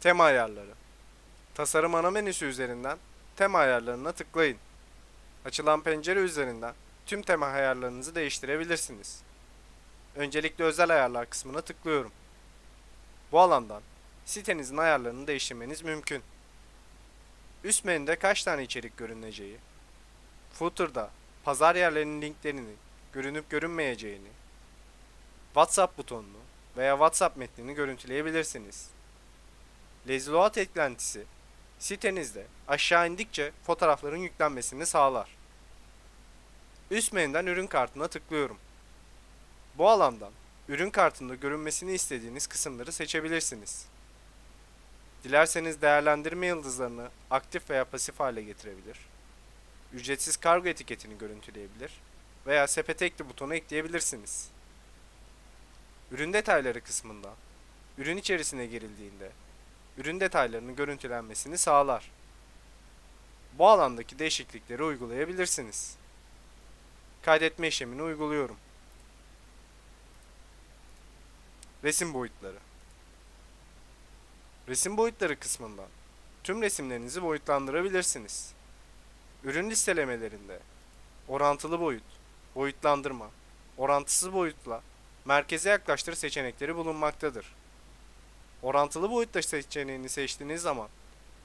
Tema ayarları. Tasarım ana menüsü üzerinden tema ayarlarına tıklayın. Açılan pencere üzerinden tüm tema ayarlarınızı değiştirebilirsiniz. Öncelikle özel ayarlar kısmına tıklıyorum. Bu alandan sitenizin ayarlarını değiştirmeniz mümkün. Üst menüde kaç tane içerik görüneceği, footer'da pazar yerlerinin linklerinin görünüp görünmeyeceğini, WhatsApp butonunu veya WhatsApp metnini görüntüleyebilirsiniz. Lazy Load eklentisi sitenizde aşağı indikçe fotoğrafların yüklenmesini sağlar. Üst menüden ürün kartına tıklıyorum. Bu alandan ürün kartında görünmesini istediğiniz kısımları seçebilirsiniz. Dilerseniz değerlendirme yıldızlarını aktif veya pasif hale getirebilir. Ücretsiz kargo etiketini görüntüleyebilir veya sepete ekli butonu ekleyebilirsiniz. Ürün detayları kısmında ürün içerisine girildiğinde ürün detaylarının görüntülenmesini sağlar. Bu alandaki değişiklikleri uygulayabilirsiniz. Kaydetme işlemini uyguluyorum. Resim boyutları. Resim boyutları kısmından tüm resimlerinizi boyutlandırabilirsiniz. Ürün listelemelerinde orantılı boyut, boyutlandırma, orantısız boyutla merkeze yaklaştır seçenekleri bulunmaktadır. Orantılı boyutta seçeneğini seçtiğiniz zaman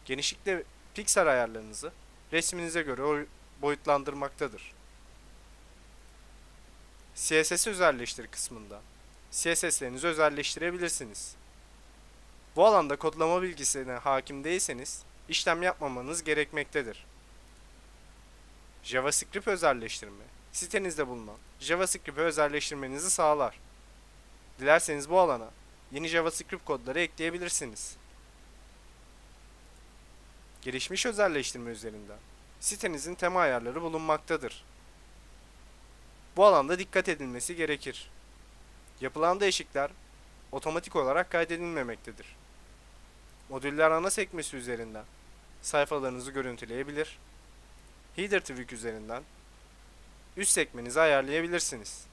genişlikle piksel ayarlarınızı resminize göre oy- boyutlandırmaktadır. CSS özelleştir kısmında CSS'lerinizi özelleştirebilirsiniz. Bu alanda kodlama bilgisine hakim değilseniz işlem yapmamanız gerekmektedir. JavaScript özelleştirme sitenizde bulunan JavaScript özelleştirmenizi sağlar. Dilerseniz bu alana yeni JavaScript kodları ekleyebilirsiniz. Gelişmiş özelleştirme üzerinden sitenizin tema ayarları bulunmaktadır. Bu alanda dikkat edilmesi gerekir. Yapılan değişiklikler otomatik olarak kaydedilmemektedir. Modüller ana sekmesi üzerinden sayfalarınızı görüntüleyebilir. Header Tweak üzerinden üst sekmenizi ayarlayabilirsiniz.